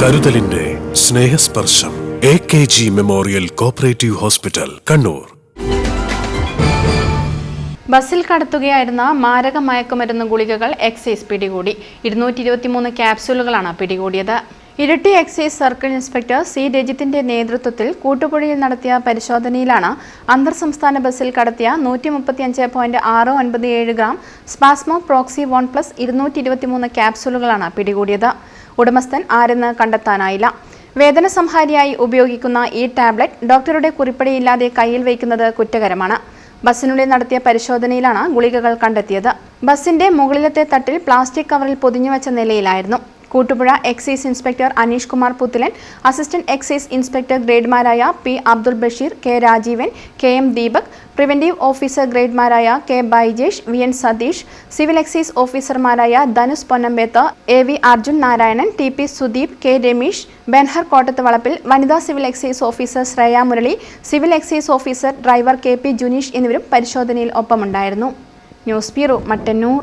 കരുതലിന്റെ Snehasparsham A K G memorial cooperative hospital Kannur. ബസ്സിൽ കടത്തുകയായിരുന്ന മാരക മയക്കുമരുന്ന് ഗുളികകൾ എക്സൈസ് പിടികൂടി. ഇരുന്നൂറ്റി ഇരുപത്തിമൂന്ന് ക്യാപ്സ്യൂളുകളാണ് പിടികൂടിയത്. ഇരട്ടി എക്സൈസ് സർക്കിൾ ഇൻസ്പെക്ടർ സി രജിത്തിന്റെ നേതൃത്വത്തിൽ കൂട്ടുപുഴയിൽ നടത്തിയ പരിശോധനയിലാണ് അന്തർ സംസ്ഥാന ബസ്സിൽ കടത്തിയ നൂറ്റി മുപ്പത്തിയഞ്ച് പോയിന്റ് ആറ് ഒൻപത് ഏഴ് gram spasmo proxy one plus ഇരുന്നൂറ്റി ഇരുപത്തിമൂന്ന് ക്യാപ്സൂളുകളാണ് പിടികൂടിയത്. ഉടമസ്ഥൻ ആരെന്ന് കണ്ടെത്താനായില്ല. വേദന സംഹാരിയായി ഉപയോഗിക്കുന്ന ഈ ടാബ്ലറ്റ് ഡോക്ടറുടെ കുറിപ്പടിയില്ലാതെ കയ്യിൽ വയ്ക്കുന്നത് കുറ്റകരമാണ്. ബസ്സിനുള്ളിൽ നടത്തിയ പരിശോധനയിലാണ് ഗുളികകൾ കണ്ടെത്തിയത്. ബസിന്റെ മുകളിലത്തെ തട്ടിൽ പ്ലാസ്റ്റിക് കവറിൽ പൊതിഞ്ഞുവച്ച നിലയിലായിരുന്നു. Koottupuzha excise inspector Aneesh Kumar Puthilan assistant excise inspector ഗ്രേഡ്മാരായ P Abdul Basheer K Rajeevan K M Deepak preventive officer ഗ്രേഡ്മാരായ K Baijesh V N Satheesh civil excise ഓഫീസർമാരായ Dhanus Ponnambeth A V Arjun Narayanan T P Sudeep K Rameesh Benhur Kottath Valappil വനിതാ civil excise officer Shreya Murali civil excise officer driver K P Juneesh എന്നിവരും പരിശോധനയിൽ ഒപ്പമുണ്ടായിരുന്നു. News bureau Mattannur.